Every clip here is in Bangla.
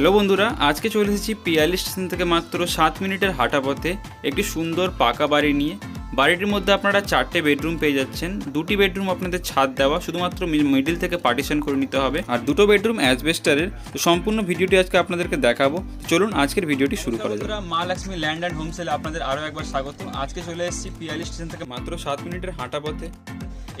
হ্যালো বন্ধুরা, আজকে চলে এসেছি পিয়ালি স্টেশন থেকে মাত্র সাত মিনিটের হাঁটা পথে একটি সুন্দর পাকা বাড়ি নিয়ে। বাড়িটির মধ্যে আপনারা চারটে বেডরুম পেয়ে যাচ্ছেন। দুটি বেডরুম আপনাদের ছাদ দেওয়া, শুধুমাত্র মিডিল থেকে পার্টিশন করে নিতে হবে। আর দুটো বেডরুম অ্যাজবেস্টারের তো সম্পূর্ণ ভিডিওটি আজকে আপনাদেরকে দেখাবো। চলুন আজকের ভিডিওটি শুরু করা যাক। মা লক্ষ্মী ল্যান্ড অ্যান্ড হোমসেলে আপনাদের আরও একবার স্বাগত আজকে চলে এসেছি পিয়ালি স্টেশন থেকে মাত্র সাত মিনিটের হাঁটা পথে।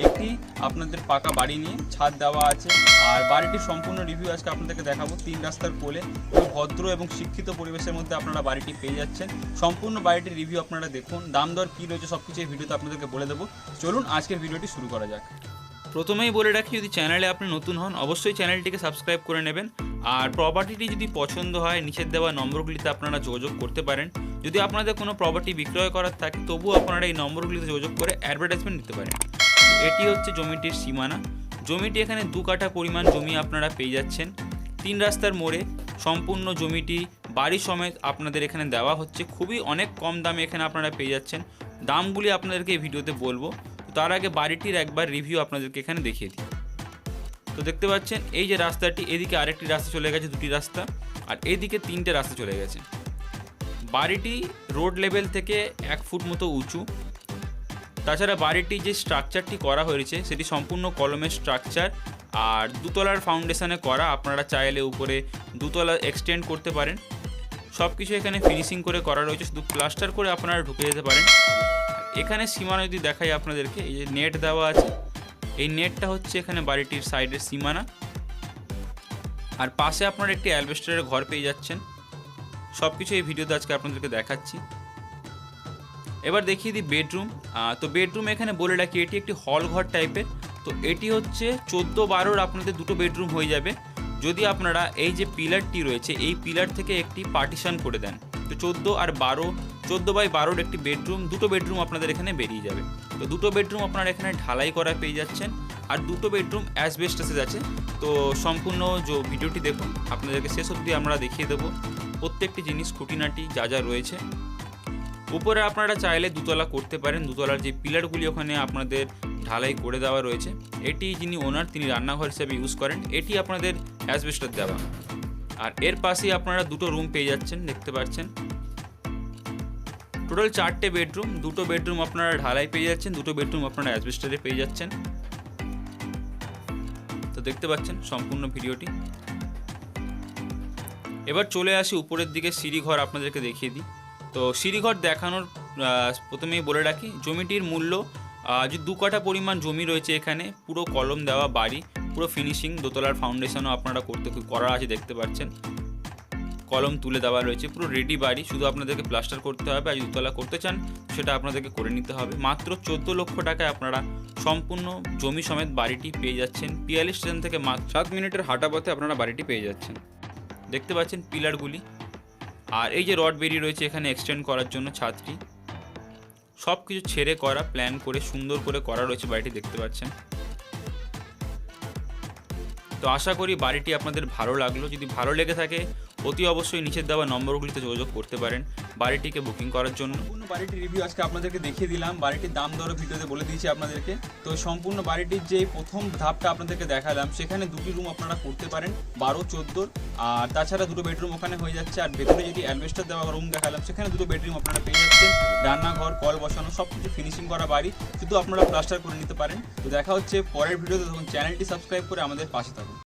একটি আপনাদের পাকা বাড়ি নিয়ে ছাদ দেওয়া আছে। আর বাড়িটির সম্পূর্ণ রিভিউ আজকে আপনাদেরকে দেখাবো তিন রাস্তার কোলে। খুব ভদ্র এবং শিক্ষিত পরিবেশের মধ্যে আপনারা বাড়িটি পেয়ে যাচ্ছেন। সম্পূর্ণ বাড়িটির রিভিউ আপনারা দেখুন। দাম দর কী রয়েছে সব কিছু এই ভিডিওতে আপনাদেরকে বলে দেবো। চলুন আজকের ভিডিওটি শুরু করা যাক। প্রথমেই বলে রাখি, যদি চ্যানেলে আপনি নতুন হন, অবশ্যই চ্যানেলটিকে সাবস্ক্রাইব করে নেবেন। আর প্রপার্টিটি যদি পছন্দ হয়, নিচের দেওয়া নম্বরগুলিতে আপনারা যোগাযোগ করতে পারেন। যদি আপনাদের কোনো প্রপার্টি বিক্রয় করার থাকে, তবুও আপনারা এই নম্বরগুলিতে যোগাযোগ করে অ্যাডভার্টাইজমেন্ট নিতে পারেন। এটি হচ্ছে জমিটির সীমানা। জমিটি এখানে দু কাঠা পরিমাণ জমি আপনারা পেয়ে যাচ্ছেন। তিন রাস্তার মোড়ে সম্পূর্ণ জমিটি, বাড়ি সমেত আপনাদের এখানে দেওয়া হচ্ছে। খুবই অনেক কম দামে এখানে আপনারা পেয়ে যাচ্ছেন। দামগুলি আপনাদেরকে এই ভিডিওতে বলব। তার আগে বাড়িটির একবার রিভিউ আপনাদেরকে এখানে দেখিয়ে দিই। তো দেখতে পাচ্ছেন, এই যে রাস্তাটি, এদিকে আরেকটি রাস্তা চলে গেছে, দুটি রাস্তা, আর এদিকে তিনটে রাস্তা চলে গেছে। বাড়িটি রোড লেভেল থেকে এক ফুট মতো উঁচু। তাছাড়া বাড়িটি যে স্ট্রাকচারটি করা হয়েছে, সেটি সম্পূর্ণ কলমের স্ট্রাকচার আর দুতলার ফাউন্ডেশনে করা, আপনারা চাইলে উপরে দুতলা এক্সটেন্ড করতে পারেন। সব কিছু এখানে ফিনিশিং করে করা রয়েছে, শুধু প্লাস্টার করে আপনারা ঢুকে যেতে পারেন। এখানে সীমানা যদি দেখাই আপনাদেরকে, এই যে নেট দেওয়া আছে, এই নেটটা হচ্ছে এখানে বাড়িটির সাইডের সীমানা। আর পাশে আপনারা একটি অ্যালবেস্টারের ঘর পেয়ে যাচ্ছেন। সব কিছু এই ভিডিওতে আজকে আপনাদেরকে দেখাচ্ছি। এবার দেখিয়ে দিই বেডরুম তো বেডরুম এখানে বলে রাখি, এটি একটি হল ঘর টাইপের তো এটি হচ্ছে চোদ্দ বারোর আপনাদের দুটো বেডরুম হয়ে যাবে। যদি আপনারা এই যে পিলারটি রয়েছে, এই পিলার থেকে একটি পার্টিশন করে দেন, তো চোদ্দ আর বারো, চোদ্দ বাই বারোর একটি বেডরুম দুটো বেডরুম আপনাদের এখানে বেরিয়ে যাবে। তো দুটো বেডরুম আপনারা এখানে ঢালাই করা পেয়ে যাচ্ছেন, আর দুটো বেডরুম অ্যাসবেস্টাসেজ আছে তো সম্পূর্ণ যে ভিডিওটি দেখুন, আপনাদেরকে শেষ অবধি আমরা দেখিয়ে দেবো। প্রত্যেকটি জিনিস খুঁটিনাটি যা যা রয়েছে। উপরে আপনারা চাইলে দুতলা করতে পারেন। দুতলার যে পিলারগুলি ওখানে আপনাদের ঢালাই করে দেওয়া রয়েছে, এটি যিনি ওনার তিনি রান্নাঘর হিসেবে ইউজ করেন, এটি আপনাদের অ্যাসবেস্টার দেওয়া। আর এর পাশেই আপনারা দুটো রুম পেয়ে যাচ্ছেন, দেখতে পাচ্ছেন। টোটাল চারটে বেডরুম দুটো বেডরুম আপনারা ঢালাই পেয়ে যাচ্ছেন, দুটো বেডরুম আপনারা অ্যাসবেস্টারে পেয়ে যাচ্ছেন। তো দেখতে পাচ্ছেন সম্পূর্ণ ভিডিওটি। এবার চলে আসি উপরের দিকে, সিঁড়িঘর আপনাদেরকে দেখিয়ে দিই। তো সিঁড়িঘর দেখানোর প্রথমেই বলে রাখি, জমিটির মূল্য যে দু কাঠা পরিমাণ জমি রয়েছে এখানে, পুরো কলম দেওয়া, বাড়ি, পুরো ফিনিশিং দোতলার ফাউন্ডেশনও আপনারা করতে, করা আছে, দেখতে পাচ্ছেন। কলম তুলে দেওয়া রয়েছে, পুরো রেডি বাড়ি, শুধু আপনাদেরকে প্লাস্টার করতে হবে, আর দুতলা করতে চান, সেটা আপনাদেরকে করে নিতে হবে। মাত্র চোদ্দ লক্ষ টাকায় আপনারা সম্পূর্ণ জমি সমেত বাড়িটি পেয়ে যাচ্ছেন। পিয়ালি স্টেশন থেকে মাত্র সাত মিনিটের হাঁটা পথে আপনারা বাড়িটি পেয়ে যাচ্ছেন। দেখতে পাচ্ছেন পিলারগুলি। আর এই যে রড বেরিয়ে রয়েছে এখানে এক্সটেন্ড করার জন্য ছাদটি সব কিছু ছেড়ে করা প্ল্যান করে, সুন্দর করে করা রয়েছে বাড়িটি, দেখতে পাচ্ছেন। তো আশা করি বাড়িটি আপনাদের ভালো লাগল। যদি ভালো লেগে থাকে অতি অবশ্যই নিচের দেওয়া নম্বরগুলিতে যোগাযোগ করতে পারেন বাড়িটিকে বুকিং করার জন্য। সম্পূর্ণ বাড়িটির রিভিউ আজকে আপনাদেরকে দেখিয়ে দিলাম। বাড়িটির দাম দরও ভিডিওতে বলে দিয়েছি আপনাদেরকে। তো সম্পূর্ণ বাড়িটির যে প্রথম ধাপটা আপনাদেরকে দেখালাম, সেখানে দুটি রুম আপনারা করতে পারেন, বারো চোদ্দোর আর তাছাড়া দুটো বেডরুম ওখানে হয়ে যাচ্ছে। আর ভেতরে যদি অ্যালবেস্টার দেওয়া রুম দেখালাম, সেখানে দুটো বেডরুম আপনারা পেয়ে যাচ্ছেন। রান্নাঘর, কল বসানো সব কিছু ফিনিশিং করা বাড়ি। শুধু আপনারা প্লাস্টার করে নিতে পারেন। তো দেখা হচ্ছে পরের ভিডিওতে। তখন চ্যানেলটি সাবস্ক্রাইব করে আমাদের পাশে থাকুন।